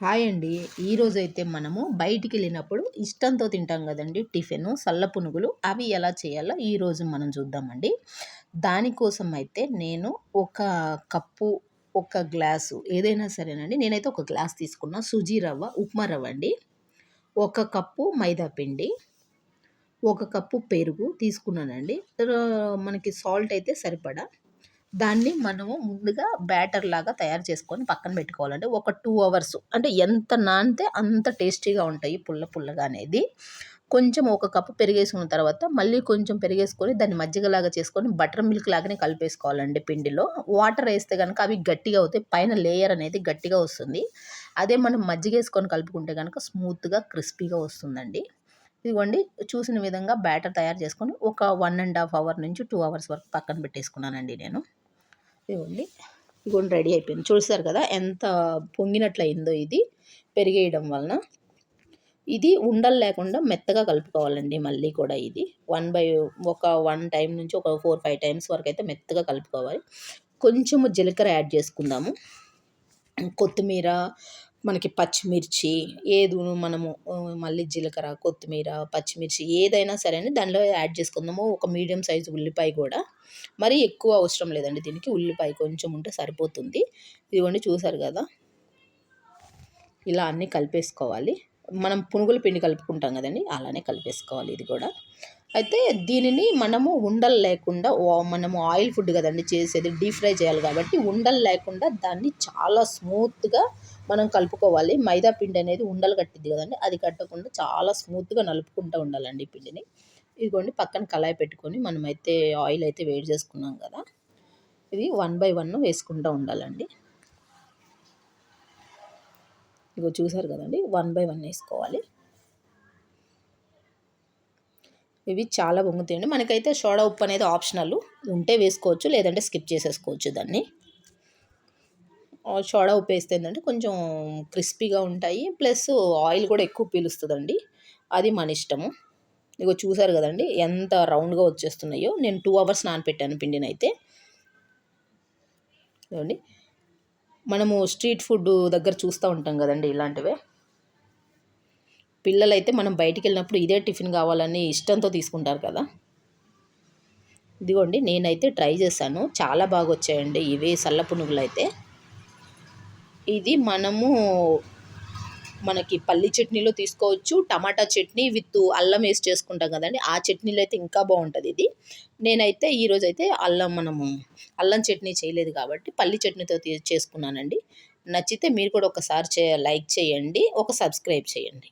Hi అండి. ఈరోజు అయితే మనము బయటికి వెళ్ళినప్పుడు ఇష్టంతో తింటాం కదండి. టిఫిన్ సల్ల పునుగులు అవి ఎలా చేయాలో ఈరోజు మనం చూద్దామండి. దానికోసం అయితే నేను ఒక కప్పు ఒక గ్లాసు ఏదైనా సరేనండి. నేనైతే ఒక గ్లాస్ తీసుకున్నా. సుజీ రవ్వ ఉప్మా రవ్వ అండి. ఒక కప్పు మైదా పిండి ఒక కప్పు పెరుగు తీసుకున్నానండి. మనకి సాల్ట్ అయితే సరిపడా. దాన్ని మనము ముందుగా బ్యాటర్ లాగా తయారు చేసుకొని పక్కన పెట్టుకోవాలండి. ఒక టూ అవర్స్ అంటే ఎంత నానితే అంత టేస్టీగా ఉంటాయి పుల్ల పుల్లగా అనేది. కొంచెం ఒక కప్పు పెరిగేసుకున్న తర్వాత మళ్ళీ కొంచెం పెరిగేసుకొని దాన్ని మజ్జిగలాగా చేసుకొని బటర్ మిల్క్ లాగానే కలిపేసుకోవాలండి పిండిలో. వాటర్ వేస్తే కనుక అవి గట్టిగా అవుతాయి. పైన లేయర్ అనేది గట్టిగా వస్తుంది. అదే మనం మజ్జిగ వేసుకొని కలుపుకుంటే కనుక స్మూత్గా క్రిస్పీగా వస్తుందండి. ఇదిగోండి చూసిన విధంగా బ్యాటర్ తయారు చేసుకొని ఒక వన్ అండ్ హాఫ్ అవర్ నుంచి టూ అవర్స్ వరకు పక్కన పెట్టేసుకున్నానండి నేను. ఇవ్వండి గుండె రెడీ అయిపోయింది. చూసారు కదా ఎంత పొంగినట్లు అయిందో ఇది. పెరిగేయడం వలన. ఇది ఉండలు లేకుండా మెత్తగా కలుపుకోవాలండి మళ్ళీ కూడా ఇది. వన్ బై ఒక వన్ టైం నుంచి ఒక ఫోర్ ఫైవ్ టైమ్స్ వరకు అయితే మెత్తగా కలుపుకోవాలి. కొంచెము జీలకర్ర యాడ్ చేసుకుందాము. కొత్తిమీర మనకి పచ్చిమిర్చి ఏది మనము మళ్ళీ జీలకర్ర కొత్తిమీర పచ్చిమిర్చి ఏదైనా సరే అని దానిలో యాడ్ చేసుకుందాము. ఒక మీడియం సైజు ఉల్లిపాయ కూడా. మరీ ఎక్కువ అవసరం లేదండి దీనికి. ఉల్లిపాయ కొంచెం ఉంటే సరిపోతుంది. ఇదిగోండి చూసారు కదా? ఇలా అన్నీ కలిపేసుకోవాలి. మనం పునుగుల పిండి కలుపుకుంటాం కదండి అలానే కలిపేసుకోవాలి ఇది కూడా. అయితే దీనిని మనము ఉండలు లేకుండా మనము ఆయిల్ ఫుడ్ కదండి చేసేది డీప్ ఫ్రై చేయాలి కాబట్టి ఉండలు లేకుండా దాన్ని చాలా స్మూత్గా మనం కలుపుకోవాలి. మైదా పిండి అనేది ఉండలు కట్టింది కదండి అది కట్టకుండా చాలా స్మూత్గా నలుపుకుంటూ ఉండాలండి ఈ పిండిని. ఇదిగోండి పక్కన కళాయి పెట్టుకొని మనమైతే ఆయిల్ అయితే వేడి చేసుకున్నాం కదా ఇది వన్ బై వన్ వేసుకుంటూ ఉండాలండి. ఇగో చూసారు కదండి వన్ బై వన్ వేసుకోవాలి. ఇవి చాలా పొంగుతాయండి మనకైతే సోడా ఉప్పు అనేది ఆప్షనల్. ఉంటే వేసుకోవచ్చు లేదంటే స్కిప్ చేసేసుకోవచ్చు దాన్ని. సోడా ఉప్పు వేస్తే ఏంటంటే కొంచెం క్రిస్పీగా ఉంటాయి. ప్లస్ ఆయిల్ కూడా ఎక్కువ పీలుస్తుందండి. అది మన ఇష్టము. ఇగో చూసారు కదండి ఎంత రౌండ్గా వచ్చేస్తున్నాయో. నేను టూ అవర్స్ నానపెట్టాను పిండిని అయితే చూడండి మనము స్ట్రీట్ ఫుడ్ దగ్గర చూస్తూ ఉంటాం కదండి ఇలాంటివే. పిల్లలైతే మనం బయటికి వెళ్ళినప్పుడు ఇదే టిఫిన్ కావాలని ఇష్టంతో తీసుకుంటారు కదా. ఇదిగోండి నేనైతే ట్రై చేశాను. చాలా బాగా వచ్చాయండి ఇవి సల్ల పునుగులు అయితే ఇది మనము మనకి పల్లి చట్నీలో తీసుకోవచ్చు టమాటా చట్నీ విత్ అల్లం వేసి చేసుకుంటాం కదండి. ఆ చట్నీలో అయితే ఇంకా బాగుంటుంది ఇది. నేనైతే ఈరోజు అయితే అల్లం మనము అల్లం చట్నీ చేయలేదు కాబట్టి పల్లి చట్నీతో చేసుకున్నానండి. నచ్చితే మీరు కూడా ఒకసారి లైక్ చేయండి ఒక సబ్స్క్రైబ్ చేయండి.